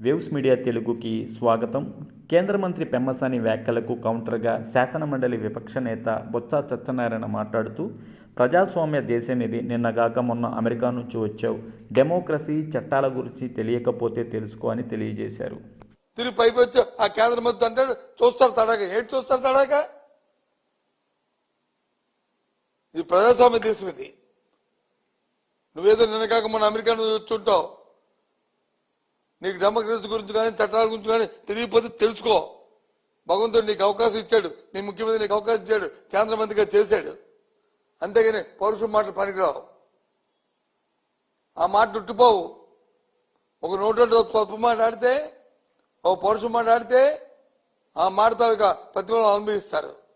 Waves media తెలుగుకి స్వాగతం. కేంద్ర మంత్రి పెమ్మసాని వ్యాఖ్యలకు కౌంటర్గా శాసనమండలి విపక్ష నేత బొత్స సత్యనారాయణ మాట్లాడుతూ ప్రజాస్వామ్య దేశం ఇది నిన్నగాక మొన్న అమెరికా నుంచి వచ్చావు. డెమోక్రసీ చట్టాల గురించి తెలియకపోతే తెలుసుకో అని తెలియజేశారు. తిరిగి పైకి వచ్చి ఆ కేంద్ర మంత్రి అంటాడు చూస్తారు తడాక ఏంటి చూస్తారు తడాక ఇది ప్రజాస్వామ్య దేశం ఇది. నువ్వేదో నిన్న కాక మన అమెరికా చూస్తుంటావు నీకు డెమోక్రసీ గురించి కానీ చట్టాల గురించి కానీ తెలియకపోతే తెలుసుకో. భగవంతుడు నీకు అవకాశం ఇచ్చాడు. నీ ముఖ్యమంత్రి నీకు అవకాశం ఇచ్చాడు. కేంద్ర మంత్రిగా చేశాడు. అంతేగాని పౌరుషం మాటలు పనికిరావు. ఆ మాట ఉట్టిపోవు. ఒక నోటు స్వల్ప మాట ఆడితే ఒక పౌరుషం మాట ఆడితే ఆ మాట తాలూకా ప్రతిఫలం అనుభవిస్తారు.